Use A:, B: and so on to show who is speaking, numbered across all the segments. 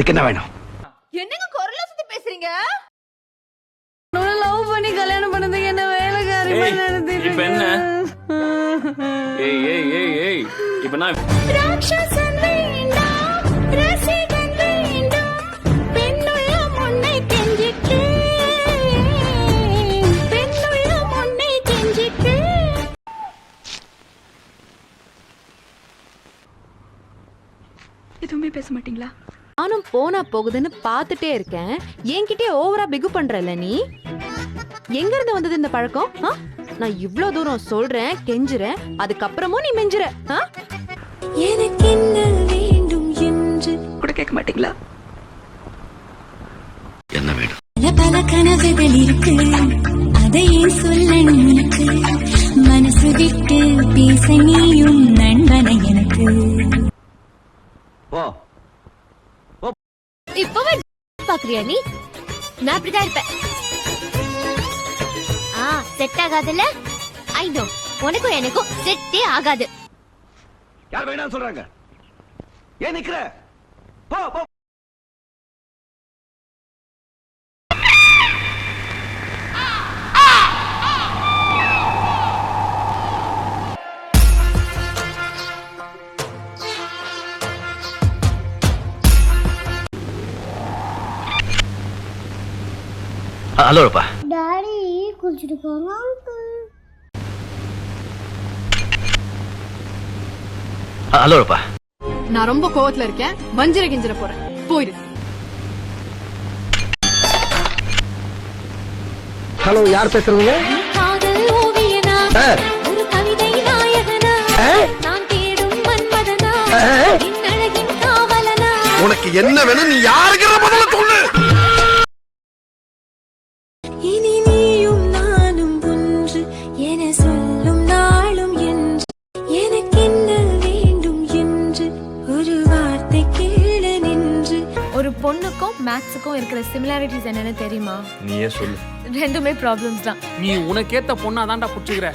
A: உனக்கு என்ன வேணும்?
B: என்னங்க குரல சுத்தி பேசுறீங்க?
C: லவ் பண்ணி கல்யாணம் பண்ணது என்ன வேலைக்காரி
D: இப்ப என்ன? ஏய் ஏய் ஏய் ஏய் இப்ப நான்
E: ராட்சசன் வேண்டாம் ரசிகன் வேண்டாம் பெண்ணுள்ளம் உன்னை கெஞ்சிட்டு. பெண்ணுள்ளம் உன்னை கெஞ்சிட்டு.
F: எதுவுமே பேச மாட்டீங்களா?
B: நானும் போனா போகுதுன்னு பாத்துட்டே இருக்கேன். என்கிட்டயே ஓவரா பிகு பண்றல நீ? எங்க இருந்து வந்தது இந்த பழக்கம்? நான் இவ்ளோ தூரம் சொல்றேன் கெஞ்சுறேன் அதுக்கப்புறமும் நீ மெஞ்சுற. ஆ?
E: எனக்கென்ன வேண்டும் என்று.
F: கூட கேட்க மாட்டீங்களா?
A: என்ன வேணும்?
E: பல கனவுகள் இருக்கு. அதை ஏன் சொல்லணும்
C: இப்பவே பாக்குறியா நீ? நான் அப்படிதான் இருப்பேன். ஆ செட் ஆகாதுல்ல? ஐ நோ உனக்கும் எனக்கும் செட்டே ஆகாது.
A: யார் வேணாம் சொல்றாங்க. ஏன் நிக்கிற? போ போ. ஹலோப்பா
E: டாடி குளிச்சுட்டு போங்க அங்கிள்
A: ஹலோப்பா
F: நான் ரொம்ப கோவத்துல இருக்கேன். வஞ்சிர கிஞ்சிர போறேன். போயிடு
G: ஹலோ யார் பேசுறீங்க?
E: காதல் ஓவியனா?
G: சார்
E: ஒரு கவிதை நாயகனா? நான் தேடும் மன்மதனா? அழகின் காவலனா?
G: உனக்கு என்ன வேணும் நீ யாருக்கிற முதல்ல சொல்லு.
E: ஒரு
C: பொண்ணுக்கும் மேக்ஸுக்கும் இருக்கிற சிமிலாரிட்டிஸ் என்னன்னு தெரியுமா?
D: நீயே சொல்லு.
C: ரெண்டுமே ப்ராப்ளம்ஸ் தான்.
D: நீ உனக்கேத்த பொண்ணா தான்டா புடிச்சுக்கிற.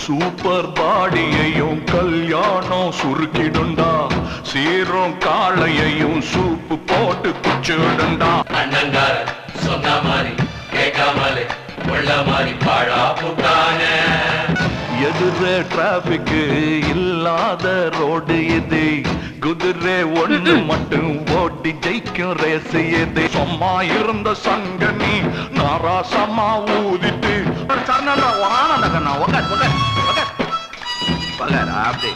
H: சூப்பர் பாடியையும் கல்யாணம் சுருக்கிடுண்டா சீரும் காளையையும் சூப்பு போட்டு குச்சிடுண்டா
I: அண்ணங்கார சொன்ன மாதிரி கேட்காமலே உள்ள மாதிரி பாழா புட்டானே.
H: எதிர டிராபிக் இல்லாத ரோடு இது. குதிரை ஒண்ணு மட்டும் ஓட்டி ஜெயிக்கும் ரேஸ் இது சும்மா இருந்த சங்கனி நாராசமா ஊதிட்டு. சரணா நகனா உக்கார் உக்கார் உக்கார். உக்கார். அப்படி